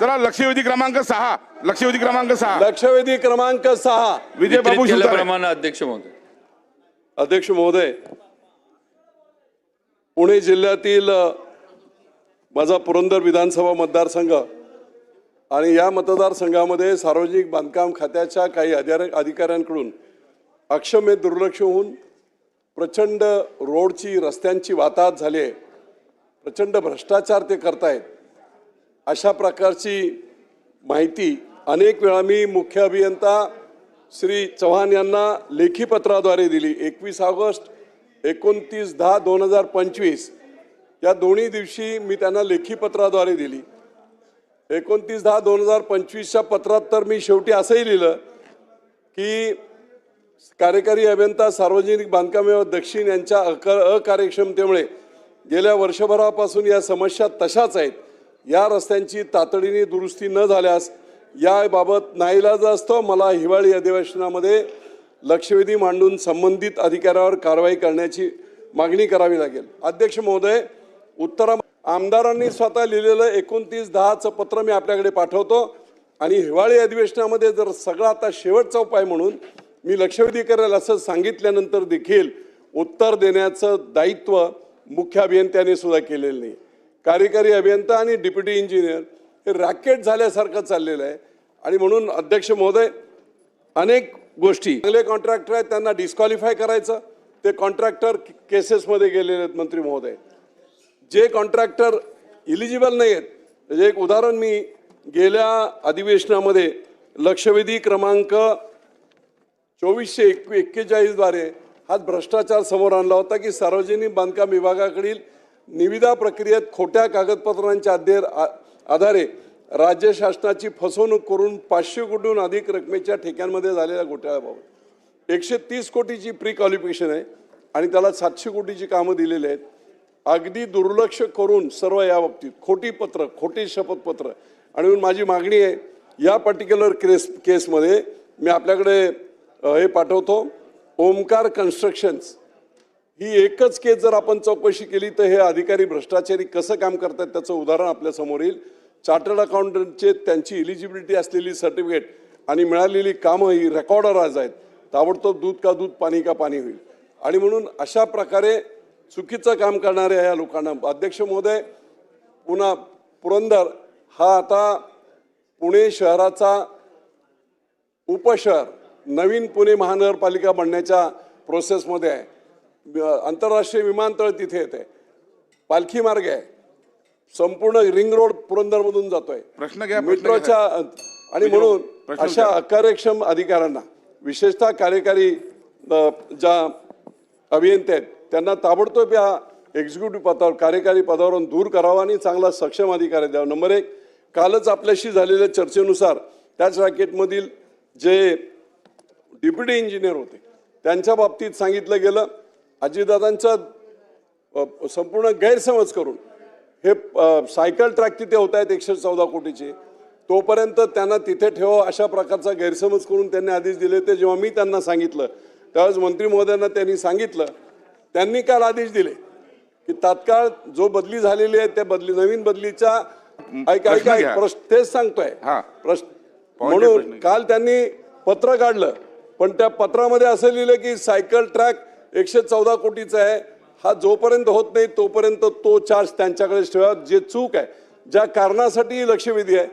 चला लक्षवेधी क्रमांक सहा. लक्षवेधी क्रमांक सहा. लक्षवेधी क्रमांक सहा. विजय बाबू केल्याप्रमाणे अध्यक्ष महोदय. अध्यक्ष महोदय पुणे जिल्ह्यातील माझा पुरंदर विधानसभा मतदारसंघ आणि या मतदारसंघामध्ये सार्वजनिक बांधकाम खात्याच्या काही अधिकार अधिकाऱ्यांकडून अक्षम्य दुर्लक्ष होऊन प्रचंड रोडची रस्त्यांची वाताहत झाली आहे. प्रचंड भ्रष्टाचार ते करतायत. अशा प्रकारची माहिती अनेक वेळा मी मुख्य अभियंता श्री चव्हाण यांना लेखी पत्राद्वारे दिली. एकवीस ऑगस्ट एकोणतीस दहा दोन हजार पंचवीस या दोन्ही दिवशी मी त्यांना लेखी पत्राद्वारे दिली. एकोणतीस दहा दोन हजार पंचवीसच्या पत्रात तर मी शेवटी असंही लिहिलं की कार्यकारी अभियंता सार्वजनिक बांधकाम दक्षिण यांच्या अक अकार्यक्षमतेमुळे गेल्या वर्षभरापासून या समस्या तशाच आहेत. या रस्त्यांची तातडीने दुरुस्ती न झाल्यास याबाबत नाईलाज असतो. मला हिवाळी अधिवेशनामध्ये लक्षवेधी मांडून संबंधित अधिकाऱ्यावर कारवाई करण्याची मागणी करावी लागेल. अध्यक्ष महोदय उत्तरा आमदारांनी स्वतः लिहिलेलं एकोणतीस दहाचं पत्र मी आपल्याकडे पाठवतो. आणि हिवाळी अधिवेशनामध्ये जर सगळा आता शेवटचा उपाय म्हणून मी लक्षवेधी करेल असं सांगितल्यानंतर देखील उत्तर देण्याचं दायित्व मुख्य अभियंत्याने सुद्धा केलेलं नाही. कार्यकारी अभियंता आणि डिप्युटी इंजिनियर हे रॅकेट झाल्यासारखं चाललेलं आहे. आणि म्हणून अध्यक्ष महोदय अनेक गोष्टी चांगले कॉन्ट्रॅक्टर आहेत त्यांना डिस्क्वालिफाय करायचं. ते कॉन्ट्रॅक्टर केसेसमध्ये गेलेले आहेत मंत्री महोदय. जे कॉन्ट्रॅक्टर इलिजिबल नाही आहेत म्हणजे एक उदाहरण मी गेल्या अधिवेशनामध्ये लक्षवेधी क्रमांक चोवीसशे एक एक्केचाळीसद्वारे हा भ्रष्टाचार समोर आणला होता की सार्वजनिक बांधकाम विभागाकडील निविदा प्रक्रियेत खोट्या कागदपत्रांच्या अध्यय आ- आधारे राज्य शासनाची फसवणूक करून पाचशे कोटीहून अधिक रकमेच्या ठेक्यांमध्ये झालेल्या घोटाळ्याबाबत. एकशे तीस कोटीची प्री क्वालिफिकेशन आहे आणि त्याला सातशे कोटीची कामं दिलेली आहेत. अगदी दुर्लक्ष करून सर्व या बाबतीत खोटी पत्र खोटी शपथपत्र. आणि माझी मागणी आहे या पर्टिक्युलर केस केसमध्ये मी आपल्याकडे हे पाठवतो. ओमकार कन्स्ट्रक्शन्स ही एकच केस जर आपण चौकशी केली तर हे अधिकारी भ्रष्टाचारी कसं काम करतात त्याचं उदाहरण आपल्यासमोर येईल. चार्टर्ड अकाउंटंटचे त्यांची इलिजिबिलिटी असलेली सर्टिफिकेट आणि मिळालेली कामं ही रेकॉर्डर आज आहेत. ताबडतोब दूध का दूध पाणी का पाणी होईल. आणि म्हणून अशा प्रकारे चुकीचं काम करणाऱ्या या लोकांना अध्यक्ष महोदय पुन्हा पुरंदर हा आता पुणे शहराचा उपशहर नवीन पुणे महानगरपालिका बनण्याच्या प्रोसेसमध्ये आहे. आंतरराष्ट्रीय विमानतळ तिथे येते. पालखी मार्ग आहे. संपूर्ण रिंग रोड पुरंदरमधून जातोय. प्रश्न घ्या, मेट्रोच्या आणि म्हणून अशा. अकार्यक्षम अधिकाऱ्यांना विशेषतः कार्यकारी ज्या अभियंते आहेत त्यांना ताबडतोब या एक्झिक्युटिव्ह पदावर कार्यकारी पदावरून दूर करावा आणि चांगला सक्षम अधिकारी द्यावा. नंबर एक कालच आपल्याशी झालेल्या चर्चेनुसार त्याच रॅकेटमधील जे डेप्युटी इंजिनियर होते त्यांच्या बाबतीत सांगितलं गेलं. अजितदादांचा संपूर्ण गैरसमज करून हे सायकल ट्रॅक तिथे होत आहेत एकशे चौदा कोटीचे तोपर्यंत त्यांना तिथे ठेवा अशा प्रकारचा गैरसमज करून त्यांनी आदेश दिले ते जेव्हा मी त्यांना सांगितलं त्यावेळेस मंत्री महोदयांना त्यांनी सांगितलं त्यांनी काल आदेश दिले की तात्काळ जो बदली झालेली आहे त्या बदली नवीन बदलीच्या ऐका ऐका. प्रश्न तेच सांगतोय हा. प्रश्न म्हणून. काल त्यांनी पत्र काढलं पण त्या पत्रामध्ये असं लिहिलं की सायकल ट्रॅक एकशे चौदा कोटीचा आहे. हा जोपर्यंत होत नाही तोपर्यंत तो चार्ज त्यांच्याकडेच ठेवा. जे चूक आहे ज्या कारणासाठी लक्षवेधी आहे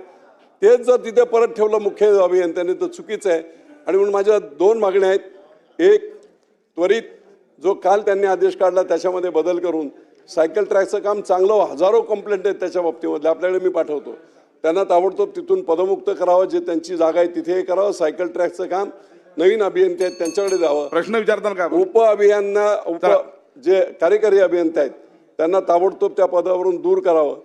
तेच जर तिथे परत ठेवलं मुख्य अभियंत्याने तर चुकीचं आहे. आणि म्हणून माझ्या दोन मागण्या आहेत. एक त्वरित जो काल त्यांनी आदेश काढला त्याच्यामध्ये बदल करून सायकल ट्रॅकचं काम चांगलं हो, हजारो कंप्लेंट आहेत त्याच्या बाबतीमध्ये आपल्याकडे मी पाठवतो. त्यांना ताबडतोब तिथून पदमुक्त करावं जे त्यांची जागा आहे तिथे हे करावं. सायकल ट्रॅकचं काम नवीन अभियंते आहेत त्यांच्याकडे द्यावं प्रश्न विचारताल का? उप अभियांना उप चला. जे कार्यकारी अभियंते आहेत त्यांना ताबडतोब त्या पदावरून दूर करावं.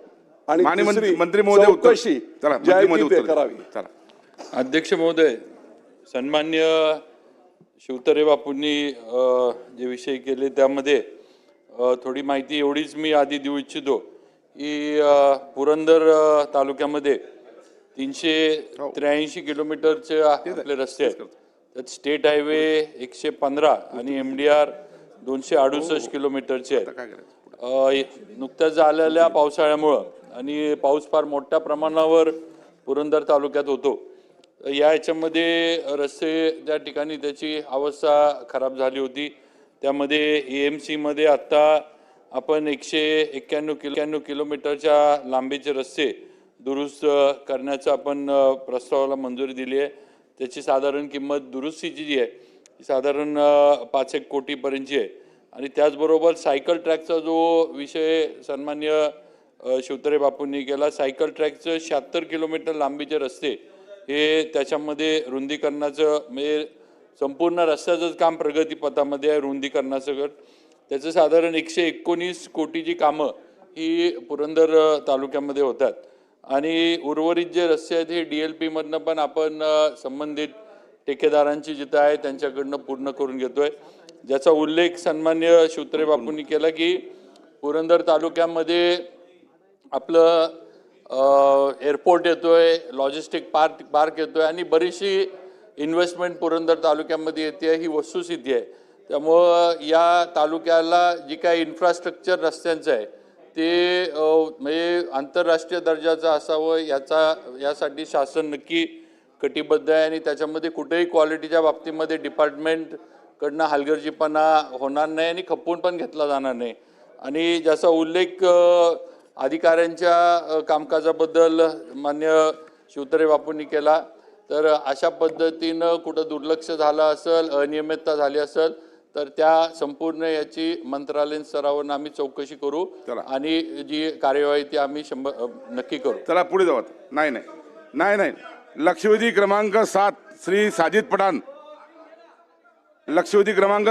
आणि माननीय मंत्री दुसरी मंत्री महोदय उत्तर चौकशी चला जी आहे मंत्री ती महोदय ते उत्तर करावी. चला. अध्यक्ष महोदय सन्मान्य शिवतरे बापूंनी अ, जे विषय केले त्यामध्ये अ, थोडी माहिती एवढीच मी आधी देऊ इच्छितो की अ, पुरंदर अ, तालुक्यामध्ये तीनशे त्र्याऐंशी किलोमीटरचे आपले रस्ते आहेत. त्यात स्टेट हायवे एकशे पंधरा आणि एम डी आर दोनशे अडुसष्ट किलोमीटरचे आहेत. नुकत्याच झालेल्या पावसाळ्यामुळं आणि पाऊस फार मोठ्या प्रमाणावर पुरंदर तालुक्यात होतो. या याच्यामध्ये रस्ते त्या ठिकाणी त्याची अवस्था खराब झाली होती त्यामध्ये ए एम सीमध्ये आत्ता आपण एकशे एक्क्याण्णव किलो एक्क्याण्णव किलोमीटरच्या लांबीचे रस्ते दुरुस्त करण्याचं आपण प्रस्तावाला मंजुरी दिली आहे. त्याची साधारण किंमत दुरुस्तीची जी आहे ती साधारण पाच एक कोटीपर्यंतची आहे. आणि त्याचबरोबर सायकल ट्रॅकचा जो विषय सन्मान्य शिवतरे बापूंनी केला सायकल ट्रॅकचं शहात्तर किलोमीटर लांबीचे रस्ते हे त्याच्यामध्ये रुंदीकरणाचं म्हणजे संपूर्ण रस्त्याचंच काम प्रगतीपथामध्ये आहे रुंदीकरणाचं गट त्याचं साधारण एकशे एकोणीस कोटीची कामं ही पुरंदर तालुक्यामध्ये होतात. आणि उर्वरित जे रस्ते आहेत हे डी एल पीमधनं पण आपण संबंधित ठेकेदारांची जिथं आहे त्यांच्याकडनं पूर्ण करून घेतोय. ज्याचा उल्लेख सन्मान्य शिवतरे बापूंनी केला की पुरंदर तालुक्यामध्ये आपलं एअरपोर्ट येतोय लॉजिस्टिक पार्क पार्क येतोय आणि बरीचशी इन्व्हेस्टमेंट पुरंदर तालुक्यामध्ये येते ही वस्तुस्थिती आहे. त्यामुळं या तालुक्याला जी काही इन्फ्रास्ट्रक्चर रस्त्यांचं आहे ते म्हणजे आंतरराष्ट्रीय दर्जाचं असावं याचा यासाठी शासन नक्की कटिबद्ध आहे आणि त्याच्यामध्ये कुठेही क्वालिटीच्या बाबतीमध्ये डिपार्टमेंटकडनं हलगर्जीपणा होणार नाही आणि खपवून पण घेतला जाणार नाही. आणि ज्याचा उल्लेख अधिकाऱ्यांच्या कामकाजाबद्दल मान्य शिवतरे बापूंनी केला तर अशा पद्धतीनं कुठं दुर्लक्ष झालं असेल अनियमितता झाली असेल तर त्या संपूर्ण याची मंत्रालयीन स्तरावर आम्ही चौकशी करू चला. आणि जी कार्यवाही ती आम्ही शंभर नक्की करू चला पुढे जाऊ आता. नाही नाही नाही नाही लक्षवेधी क्रमांक सात श्री साजिद पठाण लक्षवेधी क्रमांक